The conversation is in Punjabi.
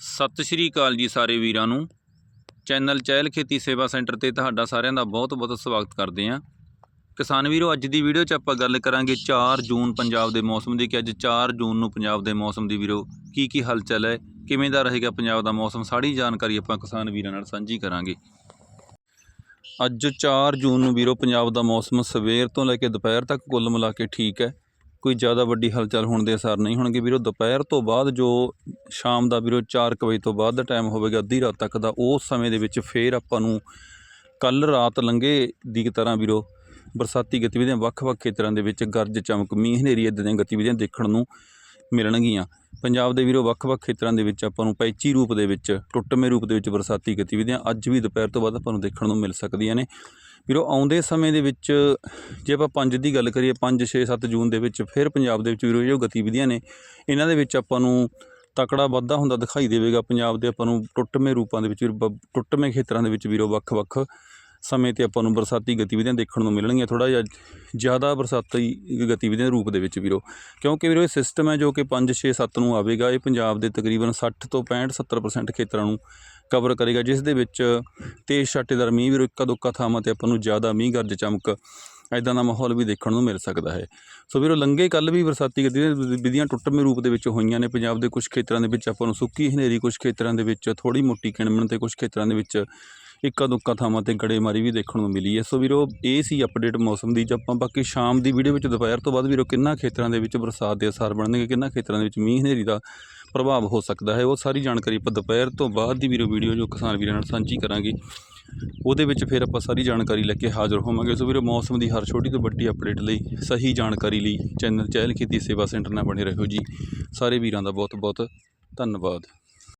ਸਤਿ ਸ਼੍ਰੀ ਅਕਾਲ ਜੀ ਸਾਰੇ ਵੀਰਾਂ ਨੂੰ। ਚੈਨਲ ਚਹਿਲ ਖੇਤੀ ਸੇਵਾ ਸੈਂਟਰ ਤੇ ਤੁਹਾਡਾ ਸਾਰਿਆਂ ਦਾ ਬਹੁਤ-ਬਹੁਤ ਸਵਾਗਤ ਕਰਦੇ ਹਾਂ। ਕਿਸਾਨ ਵੀਰੋ, ਅੱਜ ਦੀ ਵੀਡੀਓ 'ਚ ਆਪਾਂ ਗੱਲ ਕਰਾਂਗੇ 4 ਜੂਨ ਪੰਜਾਬ ਦੇ ਮੌਸਮ ਦੀ ਕਿ ਅੱਜ 4 ਜੂਨ ਨੂੰ ਪੰਜਾਬ ਦੇ ਮੌਸਮ ਦੀ ਵੀਰੋ ਕੀ ਕੀ ਹਲਚਲ ਹੈ, ਕਿਵੇਂ ਦਾ ਰਹੇਗਾ ਪੰਜਾਬ ਦਾ ਮੌਸਮ, ਸਾਰੀ ਜਾਣਕਾਰੀ ਆਪਾਂ ਕਿਸਾਨ ਵੀਰਾਂ ਨਾਲ ਸਾਂਝੀ ਕਰਾਂਗੇ। ਅੱਜ 4 ਜੂਨ ਨੂੰ ਵੀਰੋ ਪੰਜਾਬ ਦਾ ਮੌਸਮ ਸਵੇਰ ਤੋਂ ਲੈ ਕੇ ਦੁਪਹਿਰ ਤੱਕ ਕੁੱਲ ਮਿਲਾ ਕੇ ਠੀਕ ਹੈ। ਕੋਈ ਜ਼ਿਆਦਾ ਵੱਡੀ ਹਲਚਲ ਹੋਣ ਦੇ ਅਸਰ ਨਹੀਂ ਹੋਣਗੇ ਵੀਰੋ। ਦੁਪਹਿਰ ਤੋਂ ਬਾਅਦ ਜੋ ਸ਼ਾਮ ਦਾ ਵੀਰੋ 4 ਕੁ ਵਜੇ ਤੋਂ ਬਾਅਦ ਦਾ ਟਾਈਮ ਹੋਵੇਗਾ, ਅੱਧੀ ਰਾਤ ਤੱਕ ਦਾ। ਉਸ ਸਮੇਂ ਦੇ ਵਿੱਚ ਫੇਰ ਆਪਾਂ ਨੂੰ ਕੱਲ ਰਾਤ ਲੰਘੇ ਦੀ ਤਰ੍ਹਾਂ ਵੀਰੋ ਬਰਸਾਤੀ ਗਤੀਵਿਧੀਆਂ, ਵੱਖ-ਵੱਖ ਖੇਤਰਾਂ ਦੇ ਵਿੱਚ ਗਰਜ, ਚਮਕ, ਮੀਂਹ, ਹਨੇਰੀ ਇੱਦਾਂ ਦੀਆਂ ਗਤੀਵਿਧੀਆਂ ਦੇਖਣ ਨੂੰ ਮਿਲਣਗੀਆਂ। ਪੰਜਾਬ ਦੇ ਵੀਰੋ ਵੱਖ-ਵੱਖ ਖੇਤਰਾਂ ਦੇ ਵਿੱਚ ਆਪਾਂ ਨੂੰ ਪੈਚੀ ਰੂਪ ਦੇ ਵਿੱਚ ਟੁੱਟਵੇਂ ਰੂਪ ਦੇ ਵਿੱਚ ਬਰਸਾਤੀ ਗਤੀਵਿਧੀਆਂ ਅੱਜ ਵੀ ਦੁਪਹਿਰ ਤੋਂ ਬਾਅਦ ਆਪਾਂ ਨੂੰ ਦੇਖਣ ਨੂੰ ਮਿਲ ਸਕਦੀਆਂ ਨੇ। ਵੀਰੋ ਆਉਂਦੇ ਸਮੇਂ ਦੇ ਵਿੱਚ ਜੇ ਆਪਾਂ 5 ਦੀ ਗੱਲ ਕਰੀਏ 5 6 7 ਜੂਨ ਦੇ ਵਿੱਚ ਫਿਰ ਪੰਜਾਬ ਦੇ ਵਿੱਚ ਵੀਰੋ ਜੋ ਗਤੀਵਿਧੀਆਂ ਨੇ, ਇਹਨਾਂ ਦੇ ਵਿੱਚ ਆਪਾਂ ਨੂੰ ਤਕੜਾ ਵਾਧਾ ਹੁੰਦਾ ਦਿਖਾਈ ਦੇਵੇਗਾ। ਪੰਜਾਬ ਦੇ ਆਪਾਂ ਨੂੰ ਟੁੱਟਵੇਂ ਰੂਪਾਂ ਦੇ ਵਿੱਚ ਵੀਰੋ ਬ- ਟੁੱਟਵੇਂ ਖੇਤਰਾਂ ਦੇ ਵਿੱਚ ਵੀਰੋ ਵੱਖ-ਵੱਖ ਸਮੇਂ ਤੇ ਆਪਾਂ ਨੂੰ ਬਰਸਾਤੀ ਗਤੀਵਿਧੀਆਂ ਦੇਖਣ ਨੂੰ ਮਿਲਣਗੀਆਂ। ਥੋੜਾ ਜਿਹਾ ਜ਼ਿਆਦਾ ਬਰਸਾਤੀ ਗਤੀਵਿਧੀਆਂ ਦੇ ਰੂਪ ਦੇ ਵਿੱਚ ਵੀਰੋ, ਕਿਉਂਕਿ ਵੀਰੋ ਇਹ ਸਿਸਟਮ ਹੈ ਜੋ ਕਿ 5 6 7 ਨੂੰ ਆਵੇਗਾ। ਇਹ ਪੰਜਾਬ ਦੇ ਤਕਰੀਬਨ 60 ਤੋਂ 65 70% ਖੇਤਰਾਂ ਨੂੰ ਕਵਰ ਕਰੇਗਾ, ਜਿਸ ਦੇ ਵਿੱਚ ਤੇਜ਼ ਛਾਟੇਦਾਰ ਮੀਂਹ, ਵੀਰੋ ਇੱਕਾ ਦੁੱਕਾ ਥਾਵਾਂ ਤੇ ਆਪਾਂ ਨੂੰ ਜ਼ਿਆਦਾ ਮੀਂਹ, ਗਰਜ, ਚਮਕ ਐਦਾਂ ਦਾ ਮਾਹੌਲ ਵੀ ਦੇਖਣ ਨੂੰ ਮਿਲ ਸਕਦਾ ਹੈ। ਸੋ ਵੀਰੋ, ਲੰਘੇ ਕੱਲ ਵੀ ਬਰਸਾਤੀ ਗਤੀਵਿਧੀਆਂ ਟੁੱਟਵੇਂ ਰੂਪ ਦੇ ਵਿੱਚ ਹੋਈਆਂ ਨੇ। ਪੰਜਾਬ ਦੇ ਕੁਝ ਖੇਤਰਾਂ ਦੇ ਵਿੱਚ ਆਪਾਂ ਨੂੰ ਸੁੱਕੀ ਹਨੇਰੀ ਕੁਝ ਖੇਤਰਾਂ ਦੇ ਵਿੱਚ ਥੋੜੀ ਮੋਟੀ ਕਿਣਮਣ ਤੇ ਕੁਝ ਖੇਤਰਾਂ ਦੇ ਵਿੱਚ ਇੱਕਾ ਦੁੱਕਾ ਥਾਵਾਂ ਤੇ ਗੜੇਮਾਰੀ ਵੀ ਦੇਖਣ ਨੂੰ ਮਿਲੀ ਹੈ। ਸੋ ਵੀਰੋ ਇਹ ਸੀ ਅਪਡੇਟ ਮੌਸਮ ਦੀ ਜੇ ਆਪਾਂ ਬਾਕੀ ਸ਼ਾਮ ਦੀ ਵੀਡੀਓ ਵਿੱਚ ਦੁਪਹਿਰ ਤੋਂ ਬਾਅਦ ਵੀਰੋ, ਕਿੰਨਾ ਖੇਤਰਾਂ ਦੇ ਵਿੱਚ ਬਰਸਾਤ ਦੇ ਅਸਰ ਬਣਨਗੇ, ਕਿੰਨਾ ਖੇਤਰਾਂ ਦੇ ਵਿੱਚ ਮੀਂਹ ਹਨੇਰੀ ਦਾ ਪ੍ਰਭਾਵ ਹੋ ਸਕਦਾ ਹੈ, ਉਹ ਸਾਰੀ ਜਾਣਕਾਰੀ ਆਪਾਂ ਦੁਪਹਿਰ ਤੋਂ ਬਾਅਦ ਦੀ ਵੀਰੋ ਵੀਡੀਓ ਜੋ ਕਿਸਾਨ ਵੀਰਾਂ ਨਾਲ ਸਾਂਝੀ ਕਰਾਂਗੇ। ਉਹਦੇ ਵਿੱਚ ਫਿਰ ਆਪਾਂ ਸਾਰੀ ਜਾਣਕਾਰੀ ਲੈ ਕੇ ਹਾਜ਼ਰ ਹੋਵਾਂਗੇ। ਸੋ ਵੀਰੋ, ਮੌਸਮ ਦੀ ਹਰ ਛੋਟੀ ਤੋਂ ਵੱਡੀ ਅਪਡੇਟ ਲਈ, ਸਹੀ ਜਾਣਕਾਰੀ ਲਈ ਚੈਨਲ ਚਹਿਲ ਖੇਤੀ ਸੇਵਾ ਸੈਂਟਰ ਨਾਲ ਬਣੇ ਰਹੋ ਜੀ। ਸਾਰੇ ਵੀਰਾਂ ਦਾ ਬਹੁਤ ਬਹੁਤ ਧੰਨਵਾਦ।